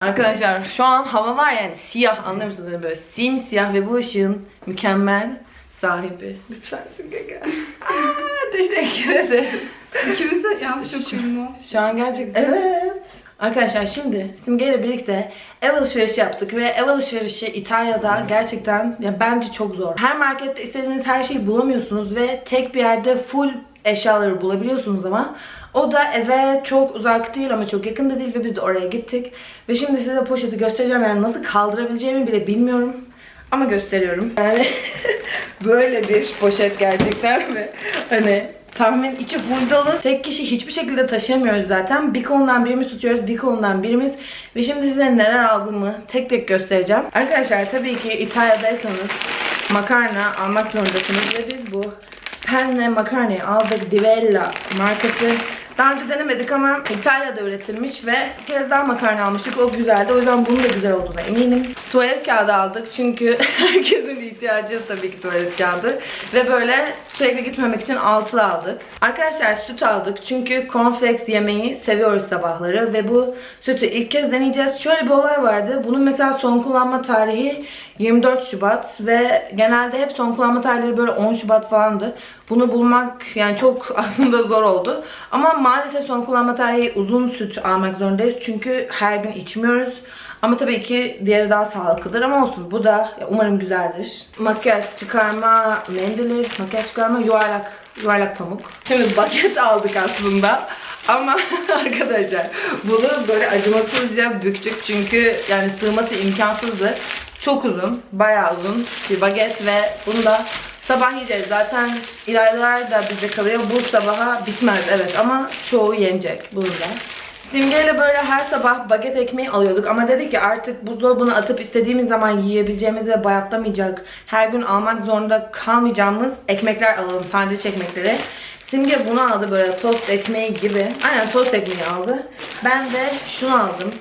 Arkadaşlar şu an hava var yani siyah anlıyor musunuz? Hani böyle simsiyah ve bu ışığın mükemmel sahibi. Lütfen Simge teşekkür ederim. İkimiz de yanlış okuyun Şu an gerçekten. Evet. Arkadaşlar şimdi Simge ile birlikte ev alışverişi yaptık ve ev alışverişi İtalya'da gerçekten ya bence çok zor. Her markette istediğiniz her şeyi bulamıyorsunuz ve tek bir yerde full eşyaları bulabiliyorsunuz ama o da eve çok uzak değil ama çok yakın da değil ve biz de oraya gittik. Ve şimdi size poşeti göstereceğim yani nasıl kaldırabileceğimi bile bilmiyorum. Ama gösteriyorum. Yani böyle bir poşet gerçekten ve hani tahmin içi full dolu. Tek kişi hiçbir şekilde taşıyamıyoruz zaten. Bir kolundan birimiz tutuyoruz, bir kolundan birimiz. Ve şimdi size neler aldığımı tek tek göstereceğim. Arkadaşlar tabii ki İtalya'daysanız makarna almak zorundasınız ve biz bu penne makarnayı aldık. Divella markası. Daha önce denemedik ama İtalya'da üretilmiş ve bir kez daha makarna almıştık. O güzeldi. O yüzden bunun da güzel olduğuna eminim. Tuvalet kağıdı aldık çünkü herkesin ihtiyacı tabii ki tuvalet kağıdı. Ve böyle sürekli gitmemek için altılı aldık. Arkadaşlar süt aldık çünkü cornflakes yemeyi seviyoruz sabahları ve bu sütü ilk kez deneyeceğiz. Şöyle bir olay vardı. Bunun mesela son kullanma tarihi 24 Şubat ve genelde hep son kullanma tarihleri böyle 10 Şubat falandı. Bunu bulmak yani çok aslında zor oldu. Ama maalesef son kullanma tarihi uzun süt almak zorundayız. Çünkü her gün içmiyoruz. Ama tabii ki diğeri daha sağlıklıdır ama olsun. Bu da umarım güzeldir. Makyaj çıkarma mendili, makyaj çıkarma yuvarlak, yuvarlak pamuk. Şimdi baget aldık aslında. Ama arkadaşlar bunu böyle acımasızca büktük çünkü yani sığması imkansızdı. Çok uzun, bayağı uzun bir baget ve bunu da sabah yiyeceğiz. Zaten ilerler da bizde kalıyor. Bu sabaha bitmez evet ama çoğu yenecek bunun da. Simgeyle böyle her sabah baget ekmeği alıyorduk ama dedik ki artık buzdolabına atıp istediğimiz zaman yiyebileceğimiz ve bayatlamayacak, her gün almak zorunda kalmayacağımız ekmekler alalım, sandviç ekmekleri. Simge bunu aldı böyle tost ekmeği gibi. Aynen tost ekmeği aldı. Ben de şunu aldım.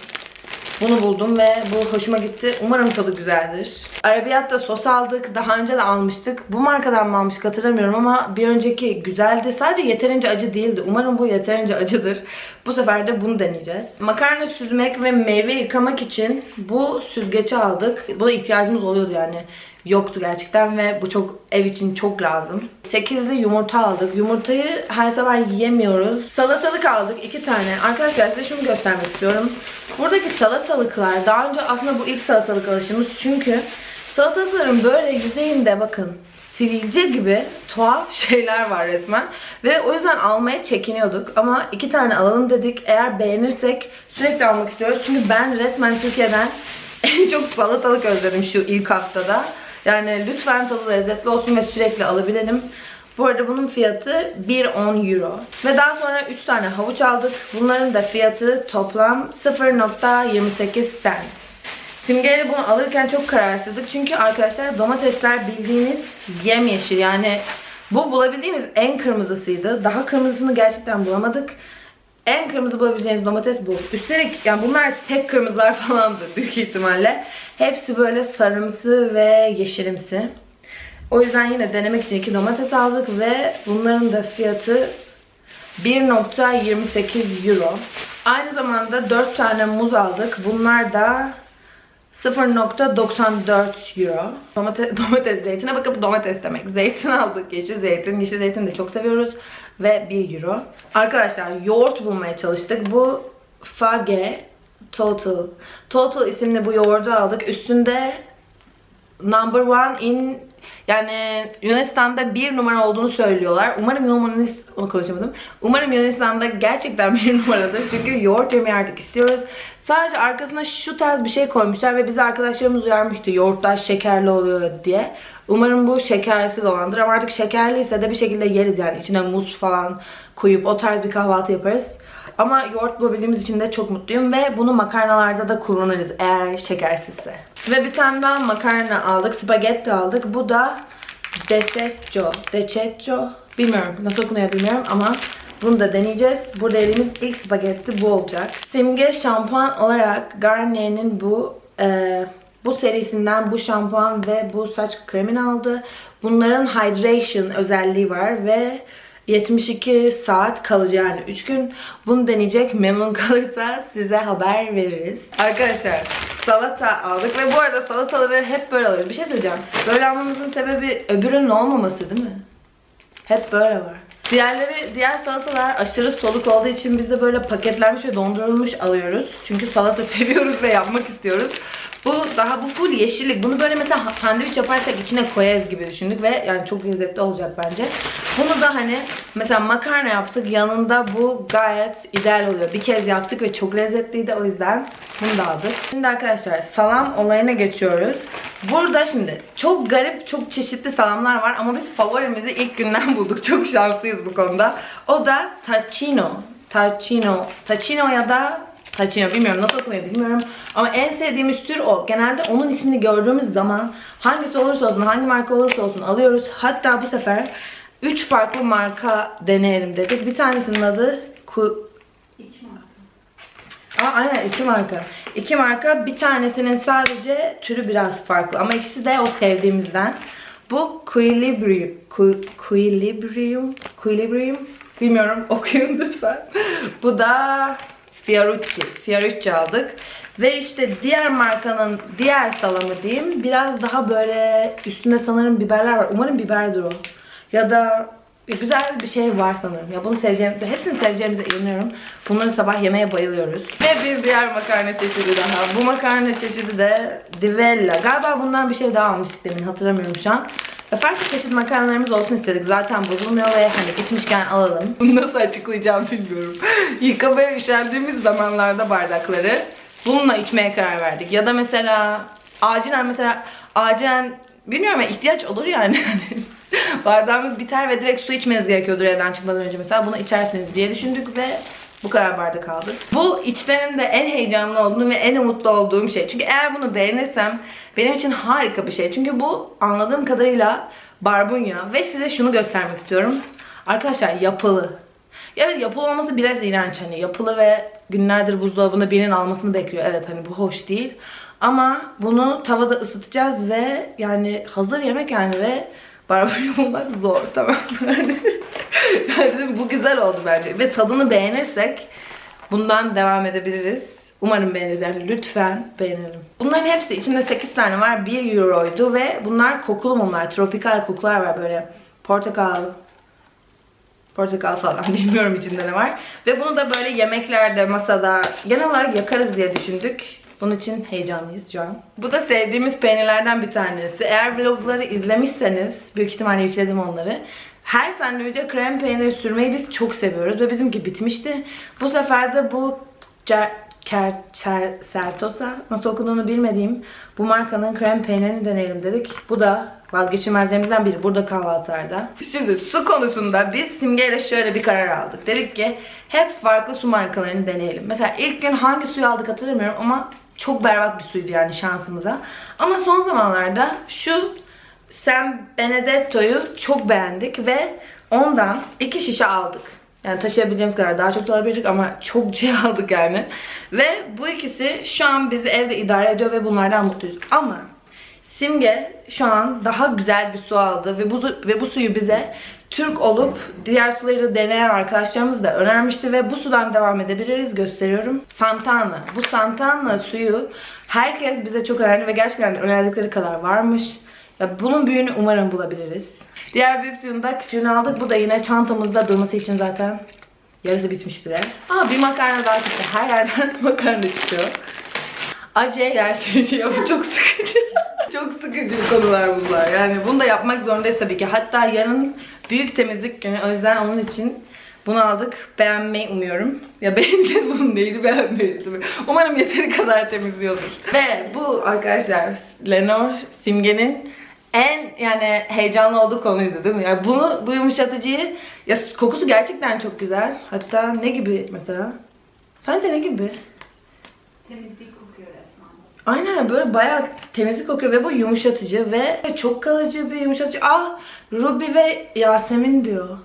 Bunu buldum ve bu hoşuma gitti. Umarım tadı güzeldir. Arabiyatta sos aldık. Daha önce de almıştık. Bu markadan mı almıştık hatırlamıyorum ama bir önceki güzeldi. Sadece yeterince acı değildi. Umarım bu yeterince acıdır. Bu sefer de bunu deneyeceğiz. Makarna süzmek ve meyve yıkamak için bu süzgeci aldık. Buna ihtiyacımız oluyordu yani yoktu gerçekten ve bu çok ev için çok lazım. 8'li yumurta aldık. Yumurtayı her sabah yiyemiyoruz. Salatalık aldık iki tane. Arkadaşlar size şunu göstermek istiyorum. Buradaki salatalıklar daha önce aslında bu ilk salatalık alışımız çünkü salatalıkların böyle yüzeyinde bakın sivilce gibi tuhaf şeyler var resmen. Ve o yüzden almaya çekiniyorduk. Ama iki tane alalım dedik. Eğer beğenirsek sürekli almak istiyoruz. Çünkü ben resmen Türkiye'den en çok salatalık özledim şu ilk haftada. Yani lütfen tadı lezzetli olsun ve sürekli alabilelim. Bu arada bunun fiyatı 1.10 euro. Ve daha sonra 3 tane havuç aldık. Bunların da fiyatı toplam 0.28 cent. Simgeyle bunu alırken çok kararsızdık. Çünkü arkadaşlar domatesler bildiğiniz yemyeşil. Yani bu bulabildiğimiz en kırmızısıydı. Daha kırmızısını gerçekten bulamadık. En kırmızı bulabileceğiniz domates bu. Üstelik yani bunlar tek kırmızılar falandı büyük ihtimalle. Hepsi böyle sarımsı ve yeşilimsi. O yüzden yine denemek için iki domates aldık ve bunların da fiyatı 1.28 euro. Aynı zamanda 4 tane muz aldık. Bunlar da 0.94 euro. Domates, domates zeytine bakıp domates demek. Zeytin aldık. Yeşil zeytin. Yeşil zeytin de çok seviyoruz. Ve 1 euro. Arkadaşlar yoğurt bulmaya çalıştık. Bu Fage Total. Total isimli bu yoğurdu aldık. Üstünde number one in yani Yunanistan'da bir numara olduğunu söylüyorlar. Umarım Yunanistan konuşamadım. Umarım Yunanistan'da gerçekten bir numaradır. Çünkü yoğurt yemeyi artık istiyoruz. Sadece arkasına şu tarz bir şey koymuşlar ve bizi arkadaşlarımız uyarmıştı. Yoğurtlar şekerli oluyor diye. Umarım bu şekersiz olandır ama artık şekerliyse de bir şekilde yeriz yani. içine muz falan koyup o tarz bir kahvaltı yaparız. Ama yoğurt bulabildiğimiz için de çok mutluyum ve bunu makarnalarda da kullanırız eğer şekersizse. Ve bir tane daha makarna aldık, spagetti aldık. Bu da Desecco, Dececco. Bilmiyorum nasıl okunuyor bilmiyorum ama bunu da deneyeceğiz. Burada yediğimiz ilk spagetti bu olacak. Simge şampuan olarak Garnier'in bu e, bu serisinden bu şampuan ve bu saç kremini aldı. Bunların hydration özelliği var ve 72 saat kalıcı yani 3 gün. Bunu deneyecek. Memnun kalırsa size haber veririz. Arkadaşlar salata aldık ve bu arada salataları hep böyle alıyoruz. Bir şey söyleyeceğim. Böyle almamızın sebebi öbürünün olmaması değil mi? Hep böyle var. Diğerleri, diğer salatalar aşırı soluk olduğu için biz de böyle paketlenmiş ve dondurulmuş alıyoruz. Çünkü salata seviyoruz ve yapmak istiyoruz. Bu daha bu full yeşillik. Bunu böyle mesela sandviç yaparsak içine koyarız gibi düşündük ve yani çok lezzetli olacak bence. Bunu da hani mesela makarna yaptık yanında bu gayet ideal oluyor. Bir kez yaptık ve çok lezzetliydi o yüzden bunu da aldık. Şimdi arkadaşlar salam olayına geçiyoruz. Burada şimdi çok garip, çok çeşitli salamlar var ama biz favorimizi ilk günden bulduk. Çok şanslıyız bu konuda. O da tacchino. Tacchino. Tacchino ya da Tacchino bilmiyorum nasıl okunuyor bilmiyorum. Ama en sevdiğimiz tür o. Genelde onun ismini gördüğümüz zaman hangisi olursa olsun, hangi marka olursa olsun alıyoruz. Hatta bu sefer 3 farklı marka deneyelim dedik. Bir tanesinin adı Ku Aa, aynen iki marka. İki marka. Bir tanesinin sadece türü biraz farklı. Ama ikisi de o sevdiğimizden. Bu Quilibrium. Ku- Quilibrium. Quilibrium. Bilmiyorum okuyun lütfen. Bu da Fiorucci. Fiorucci aldık. Ve işte diğer markanın diğer salamı diyeyim. Biraz daha böyle üstünde sanırım biberler var. Umarım biberdir o. Ya da güzel bir şey var sanırım. Ya bunu seveceğimize, hepsini seveceğimize inanıyorum. Bunları sabah yemeye bayılıyoruz. Ve bir diğer makarna çeşidi daha. Bu makarna çeşidi de Divella. Galiba bundan bir şey daha almıştık demin hatırlamıyorum şu an. Ve farklı çeşit makarnalarımız olsun istedik. Zaten bozulmuyor ve hani gitmişken alalım. Bunu nasıl açıklayacağım bilmiyorum. Yıkamaya üşendiğimiz zamanlarda bardakları bununla içmeye karar verdik. Ya da mesela acilen mesela acilen bilmiyorum ya ihtiyaç olur yani. Bardağımız biter ve direkt su içmeniz gerekiyordur evden çıkmadan önce mesela bunu içersiniz diye düşündük ve bu kadar bardak aldık. Bu içlerinde en heyecanlı olduğum ve en umutlu olduğum şey. Çünkü eğer bunu beğenirsem benim için harika bir şey. Çünkü bu anladığım kadarıyla barbunya ve size şunu göstermek istiyorum. Arkadaşlar yapılı. Evet yapılı olması biraz iğrenç hani yapılı ve günlerdir buzdolabında birinin almasını bekliyor. Evet hani bu hoş değil. Ama bunu tavada ısıtacağız ve yani hazır yemek yani ve barbunya bulmak zor tamam mı? Yani, bu güzel oldu bence ve tadını beğenirsek bundan devam edebiliriz. Umarım beğeniriz yani lütfen beğenelim. Bunların hepsi içinde 8 tane var 1 euroydu ve bunlar kokulu mumlar, tropikal kokular var böyle portakal, portakal falan bilmiyorum içinde ne var. Ve bunu da böyle yemeklerde, masada genel olarak yakarız diye düşündük. Bunun için heyecanlıyız şu an. Bu da sevdiğimiz peynirlerden bir tanesi. Eğer vlogları izlemişseniz, büyük ihtimalle yükledim onları. Her sandviçe krem peyniri sürmeyi biz çok seviyoruz ve bizimki bitmişti. Bu sefer de bu cer, ker, cer, Sertosa nasıl okunduğunu bilmediğim bu markanın krem peynirini deneyelim dedik. Bu da vazgeçilmezlerimizden biri burada kahvaltılarda. Şimdi su konusunda biz Simge'yle şöyle bir karar aldık. Dedik ki hep farklı su markalarını deneyelim. Mesela ilk gün hangi suyu aldık hatırlamıyorum ama çok berbat bir suydu yani şansımıza. Ama son zamanlarda şu San Benedetto'yu çok beğendik ve ondan iki şişe aldık. Yani taşıyabileceğimiz kadar daha çok da alabilirdik ama çok şey aldık yani. Ve bu ikisi şu an bizi evde idare ediyor ve bunlardan mutluyuz. Ama Simge şu an daha güzel bir su aldı ve bu ve bu suyu bize Türk olup diğer suları da deneyen arkadaşlarımız da önermişti ve bu sudan devam edebiliriz gösteriyorum. Santana. Bu Santana suyu herkes bize çok önerdi ve gerçekten önerdikleri kadar varmış. Bunun büyüğünü umarım bulabiliriz. Diğer büyük suyunu da küçüğünü aldık. Bu da yine çantamızda durması için zaten yarısı bitmiş bile. Aa bir makarna daha çıktı. Her yerden makarna çıkıyor. Acı yersiniz ya bu çok sıkıcı. çok sıkıcı konular bunlar. Yani bunu da yapmak zorundayız tabii ki. Hatta yarın büyük temizlik günü. O yüzden onun için bunu aldık. Beğenmeyi umuyorum. Ya beğeneceğiz bunun neydi beğenmeyiz. Umarım yeteri kadar temizliyordur. Ve bu arkadaşlar Lenor Simge'nin en yani heyecanlı olduğu konuydu değil mi? Yani bunu bu yumuşatıcıyı ya kokusu gerçekten çok güzel. Hatta ne gibi mesela? Sence ne gibi? Temizlik kokuyor resmen. Aynen böyle bayağı temizlik kokuyor ve bu yumuşatıcı ve çok kalıcı bir yumuşatıcı. Ah Ruby ve Yasemin diyor.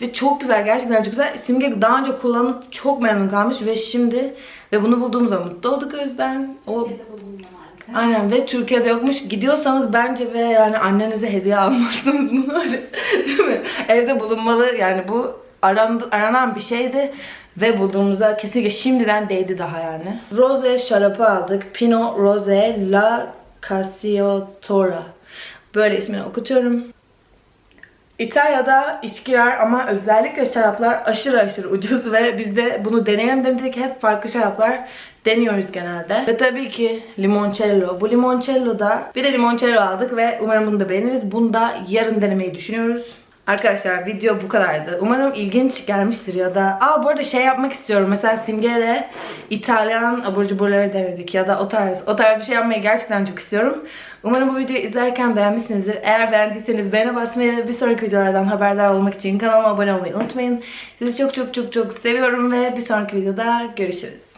Ve çok güzel gerçekten çok güzel. Simge daha önce kullanıp çok memnun kalmış ve şimdi ve bunu bulduğumuzda mutlu olduk o yüzden. O bulunmuyor maalesef. Aynen ve Türkiye'de yokmuş. Gidiyorsanız bence ve yani annenize hediye almazsınız bunu. Değil mi? Evde bulunmalı yani bu arandı, aranan bir şeydi. Ve bulduğumuza kesinlikle şimdiden değdi daha yani. Rose şarapı aldık. Pinot Rose La Cassiottora. Böyle ismini okutuyorum. İtalya'da içkiler ama özellikle şaraplar aşırı aşırı ucuz ve biz de bunu deneyelim dedik. Hep farklı şaraplar deniyoruz genelde. Ve tabii ki limoncello. Bu limoncello'da bir de limoncello aldık ve umarım bunu da beğeniriz. Bunu da yarın denemeyi düşünüyoruz. Arkadaşlar video bu kadardı. Umarım ilginç gelmiştir ya da... Aa bu arada şey yapmak istiyorum. Mesela Simge'yle İtalyan abur cuburları denedik ya da o tarz. O tarz bir şey yapmayı gerçekten çok istiyorum. Umarım bu videoyu izlerken beğenmişsinizdir. Eğer beğendiyseniz beğene basmayı ve bir sonraki videolardan haberdar olmak için kanalıma abone olmayı unutmayın. Sizi çok çok çok çok seviyorum ve bir sonraki videoda görüşürüz.